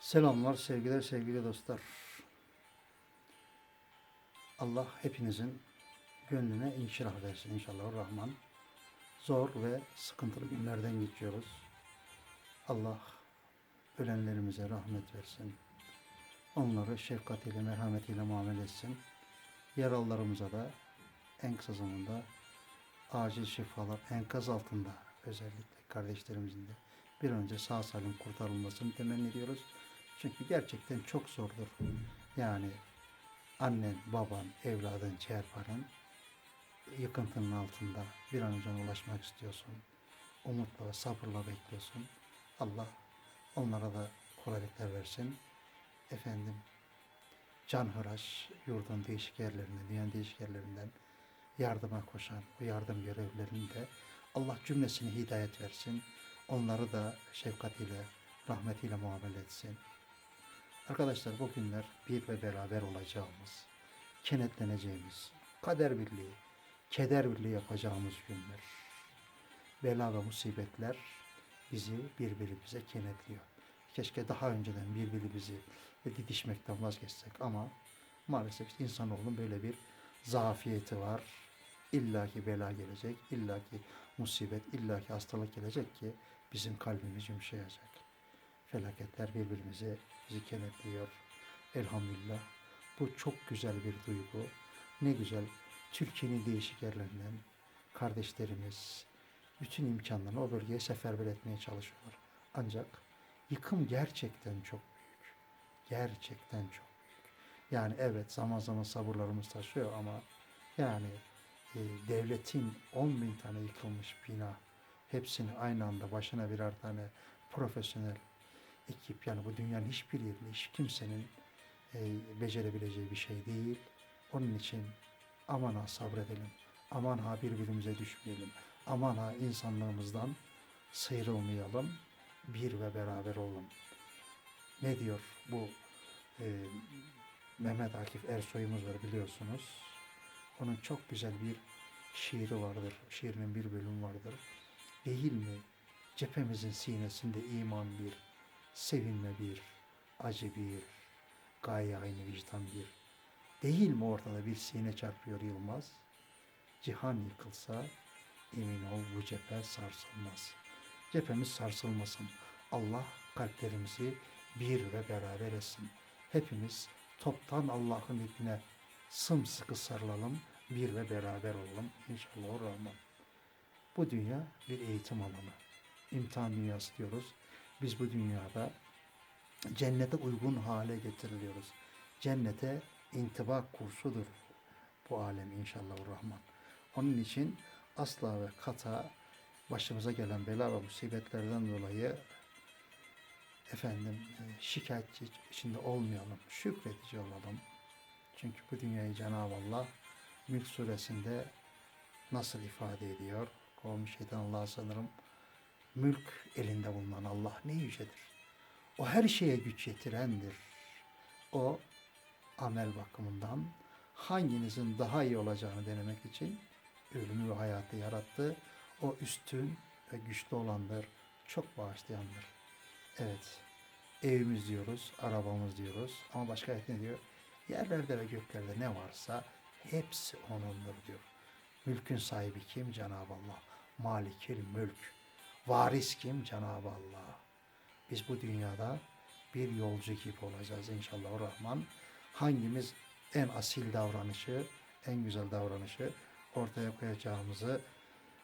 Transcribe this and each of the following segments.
Selamlar, sevgiler, sevgili dostlar. Allah hepinizin gönlüne inşirah versin inşallah Rahman. Zor ve sıkıntılı günlerden geçiyoruz. Allah ölenlerimize rahmet versin. Onları şefkatiyle, merhametiyle muamele etsin. Yaralılarımıza da en kısa zamanda acil şifalar enkaz altında özellikle kardeşlerimizin de bir önce sağ salim kurtarılmasını temenni ediyoruz. Çünkü gerçekten çok zordur. Yani annen, baban, evladın, ciğerparın yıkıntının altında bir an önce ulaşmak istiyorsun. Umutla ve sabırla bekliyorsun. Allah onlara da kolaylıklar versin. Efendim canhıraş yurdun değişik yerlerinden, dünyanın değişik yerlerinden yardıma koşan bu yardım görevlilerinde Allah cümlesine hidayet versin. Onları da şefkatiyle, rahmetiyle muamele etsin. Arkadaşlar bu günler bir ve beraber olacağımız, kenetleneceğimiz, kader birliği, keder birliği yapacağımız günler. Bela ve musibetler bizi birbirimize kenetliyor. Keşke daha önceden birbirimizi didişmekten vazgeçsek ama maalesef insanoğlunun böyle bir zafiyeti var. İlla ki bela gelecek, illa ki musibet, illa ki hastalık gelecek ki bizim kalbimiz yumuşayacak. Felaketler birbirimize bizi kenetliyor. Elhamdülillah. Bu çok güzel bir duygu. Ne güzel Türkiye'nin değişik yerlerinden kardeşlerimiz bütün imkanlarını o bölgeye seferber etmeye çalışıyorlar. Ancak yıkım gerçekten çok büyük. Gerçekten çok büyük. Yani evet zaman zaman sabırlarımız taşıyor ama yani e, devletin 10 bin tane yıkılmış bina hepsini aynı anda başına birer tane profesyonel ekip yani bu dünyanın hiçbir yerinde hiç kimsenin e, becerebileceği bir şey değil. Onun için aman ha sabredelim. Aman ha birbirimize düşmeyelim. Aman ha insanlığımızdan sıyrılmayalım. Bir ve beraber olalım. Ne diyor bu e, Mehmet Akif Ersoy'umuz var biliyorsunuz. Onun çok güzel bir şiiri vardır. Şiirinin bir bölümü vardır. Değil mi? Cephemizin sinesinde iman bir, sevinme bir, acı bir, gaye aynı vicdan bir. Değil mi ortada bir sine çarpıyor Yılmaz? Cihan yıkılsa emin ol bu cephe sarsılmaz. Cephemiz sarsılmasın. Allah kalplerimizi bir ve beraber etsin. Hepimiz toptan Allah'ın ipine sımsıkı sarılalım, bir ve beraber olalım inşallah rahman. Bu dünya bir eğitim alanı. İmtihan dünyası diyoruz. Biz bu dünyada cennete uygun hale getiriliyoruz. Cennete intibak kursudur bu alem inşallah rahman. Onun için asla ve kata başımıza gelen bela ve musibetlerden dolayı efendim e, şikayetçi içinde olmayalım, şükredici olalım. Çünkü bu dünyayı Cenab-ı Allah Mülk suresinde nasıl ifade ediyor? Kovmuş şeytan Allah sanırım. Mülk elinde bulunan Allah ne yücedir. O her şeye güç yetirendir. O amel bakımından hanginizin daha iyi olacağını denemek için ölümü ve hayatı yarattı. O üstün ve güçlü olandır. Çok bağışlayandır. Evet. Evimiz diyoruz, arabamız diyoruz. Ama başka ayet ne diyor? Yerlerde ve göklerde ne varsa hepsi O'nundur diyor. Mülkün sahibi kim? Cenab-ı Allah. Malikil mülk. Varis kim? Cenab-ı Allah. Biz bu dünyada bir yolcu gibi olacağız inşallah Rahman. Hangimiz en asil davranışı, en güzel davranışı ortaya koyacağımızı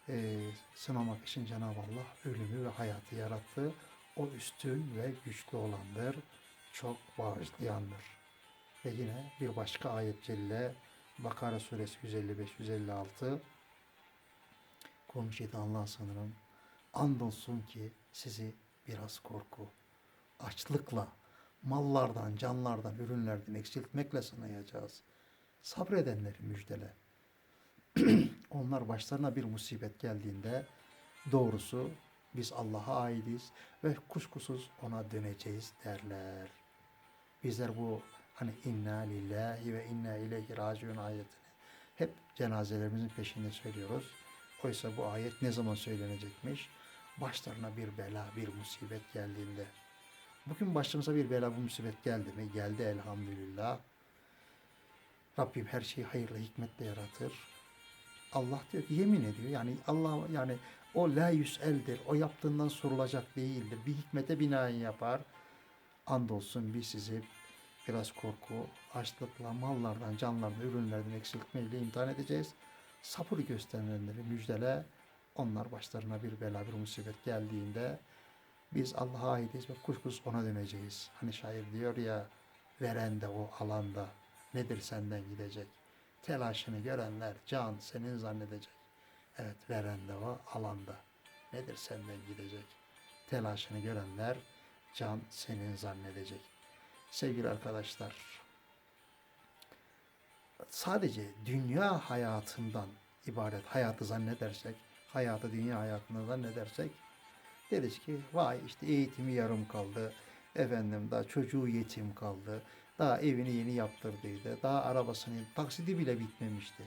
e, sınamak için Cenab-ı Allah ölümü ve hayatı yarattı. O üstün ve güçlü olandır, çok bağışlayandır. Ve yine bir başka ayet celle Bakara suresi 155-156 komşuydu Allah sanırım. Andolsun ki sizi biraz korku, açlıkla, mallardan, canlardan, ürünlerden eksiltmekle sınayacağız. Sabredenleri müjdele. Onlar başlarına bir musibet geldiğinde doğrusu biz Allah'a aitiz ve kuşkusuz ona döneceğiz derler. Bizler bu hani inna lillahi ve inna ileyhi raciun ayetini hep cenazelerimizin peşinde söylüyoruz. Oysa bu ayet ne zaman söylenecekmiş? Başlarına bir bela, bir musibet geldiğinde. Bugün başımıza bir bela bu musibet geldi mi? Geldi elhamdülillah. Rabbim her şeyi hayırlı hikmetle yaratır. Allah diyor ki yemin ediyor. Yani Allah yani o la yüseldir. O yaptığından sorulacak değildir. Bir hikmete binaen yapar. Andolsun biz sizi biraz korku, açlıkla, mallardan, canlardan, ürünlerden eksiltmeyle imtihan edeceğiz. Sabır gösterenleri müjdele. Onlar başlarına bir bela, bir musibet geldiğinde biz Allah'a aitiz ve kuşkusuz ona döneceğiz. Hani şair diyor ya, veren de o alanda nedir senden gidecek? Telaşını görenler can senin zannedecek. Evet veren de o alanda nedir senden gidecek? Telaşını görenler can senin zannedecek. Sevgili arkadaşlar, sadece dünya hayatından ibaret hayatı zannedersek, hayatı dünya hayatında zannedersek, deriz ki vay işte eğitimi yarım kaldı, efendim daha çocuğu yetim kaldı, daha evini yeni yaptırdıydı, daha arabasının taksidi bile bitmemişti.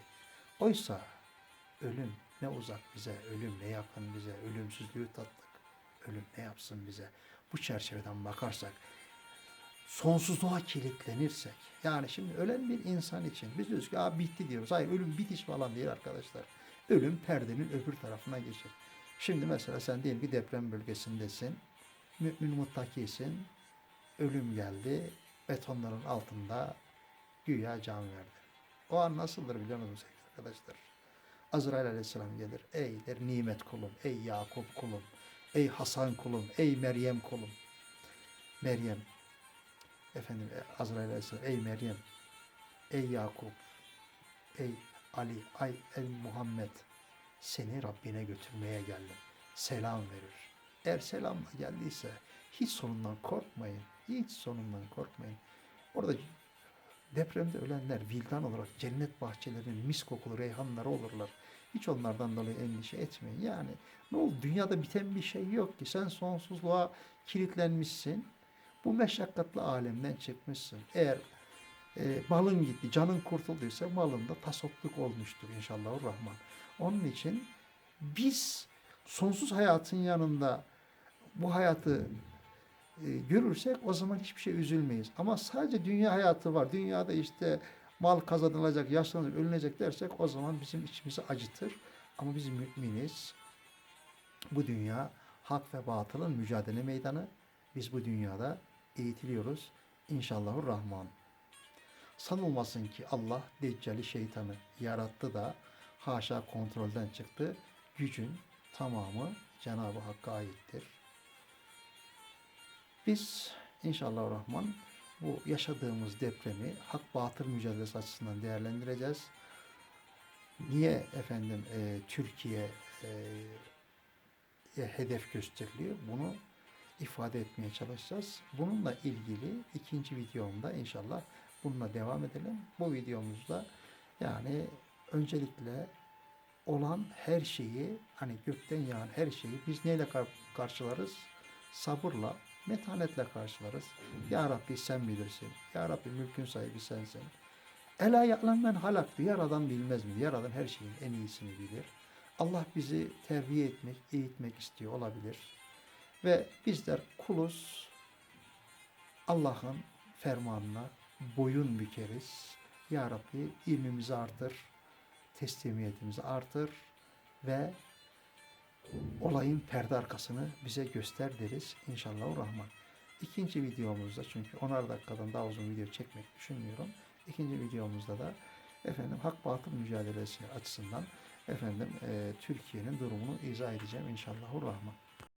Oysa ölüm ne uzak bize, ölüm ne yakın bize, ölümsüzlüğü tattık. Ölüm ne yapsın bize? Bu çerçeveden bakarsak, sonsuzluğa kilitlenirsek, yani şimdi ölen bir insan için biz diyoruz ki Aa, bitti diyoruz. Hayır ölüm bitiş falan değil arkadaşlar. Ölüm perdenin öbür tarafına geçer. Şimdi mesela sen diyelim ki deprem bölgesindesin. Mümin muttakisin. Ölüm geldi. Betonların altında güya can verdi. O an nasıldır biliyor musunuz arkadaşlar? Azrail aleyhisselam gelir. Ey der nimet kulum, ey Yakup kulum, ey Hasan kulum, ey Meryem kulum. Meryem, efendim e, Azrail aleyhisselam, ey Meryem, ey Yakup, ey Ali, ay ey Muhammed seni Rabbine götürmeye geldim. Selam verir. Eğer selamla geldiyse hiç sonundan korkmayın. Hiç sonundan korkmayın. Orada depremde ölenler vildan olarak cennet bahçelerinin mis kokulu reyhanları olurlar. Hiç onlardan dolayı endişe etmeyin. Yani ne oldu? Dünyada biten bir şey yok ki. Sen sonsuzluğa kilitlenmişsin. Bu meşakkatli alemden çıkmışsın. Eğer e, malın gitti, canın kurtulduysa malında tasotluk olmuştur inşallah rahman. Onun için biz sonsuz hayatın yanında bu hayatı e, görürsek o zaman hiçbir şey üzülmeyiz. Ama sadece dünya hayatı var. Dünyada işte mal kazanılacak, yaşlanacak, ölünecek dersek o zaman bizim içimizi acıtır. Ama biz müminiz. Bu dünya hak ve batılın mücadele meydanı. Biz bu dünyada eğitiliyoruz. İnşallahü Rahman. Sanılmasın ki Allah Deccali şeytanı yarattı da haşa kontrolden çıktı. Gücün tamamı Cenab-ı Hakk'a aittir. Biz inşallah rahman bu yaşadığımız depremi hak batıl mücadelesi açısından değerlendireceğiz. Niye efendim e, Türkiye e, e, hedef gösteriliyor? Bunu ifade etmeye çalışacağız. Bununla ilgili ikinci videomda inşallah bununla devam edelim. Bu videomuzda yani öncelikle olan her şeyi hani gökten yağan her şeyi biz neyle kar- karşılarız? Sabırla, metanetle karşılarız. Ya Rabbi sen bilirsin. Ya Rabbi mülkün sahibi sensin. Ela ya'lem men halaktı. Yaradan bilmez mi? Yaradan her şeyin en iyisini bilir. Allah bizi terbiye etmek, eğitmek istiyor olabilir. Ve bizler kuluz. Allah'ın fermanına boyun bükeriz. Ya Rabbi ilmimizi artır, teslimiyetimizi artır ve olayın perde arkasını bize göster deriz inşallah rahman. İkinci videomuzda çünkü 10'ar dakikadan daha uzun video çekmek düşünmüyorum. İkinci videomuzda da efendim hak batıl mücadelesi açısından efendim e, Türkiye'nin durumunu izah edeceğim inşallah rahman.